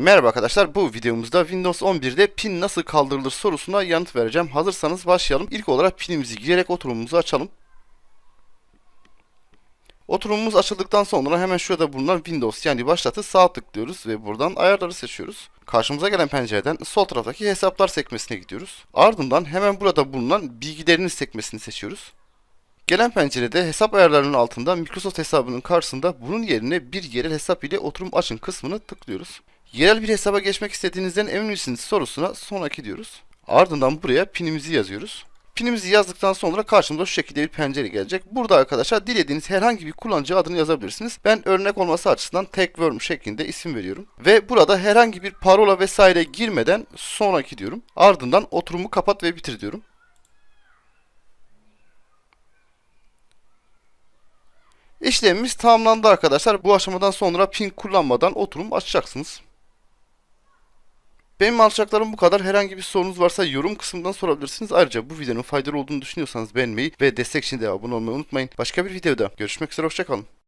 Merhaba arkadaşlar bu videomuzda Windows 11'de pin nasıl kaldırılır sorusuna yanıt vereceğim. Hazırsanız başlayalım. İlk olarak pinimizi girerek oturumumuzu açalım. Oturumumuz açıldıktan sonra hemen şurada bulunan Windows yani başlatı sağ tıklıyoruz ve buradan ayarları seçiyoruz. Karşımıza gelen pencereden sol taraftaki hesaplar sekmesine gidiyoruz. Ardından hemen burada bulunan bilgileriniz sekmesini seçiyoruz. Gelen pencerede hesap ayarlarının altında Microsoft hesabının karşısında bunun yerine bir yerel hesap ile oturum açın kısmını tıklıyoruz. Yerel bir hesaba geçmek istediğinizden emin misiniz sorusuna sonraki diyoruz. Ardından buraya pinimizi yazıyoruz. Pinimizi yazdıktan sonra karşımıza şu şekilde bir pencere gelecek. Burada arkadaşlar dilediğiniz herhangi bir kullanıcı adını yazabilirsiniz. Ben örnek olması açısından TechWorm şeklinde isim veriyorum. Ve burada herhangi bir parola vesaire girmeden sonraki diyorum. Ardından oturumu kapat ve bitir diyorum. İşlemimiz tamamlandı arkadaşlar. Bu aşamadan sonra pin kullanmadan oturum açacaksınız. Benim alacaklarım bu kadar. Herhangi bir sorunuz varsa yorum kısmından sorabilirsiniz. Ayrıca bu videonun faydalı olduğunu düşünüyorsanız beğenmeyi ve destek için de abone olmayı unutmayın. Başka bir videoda görüşmek üzere. Hoşçakalın.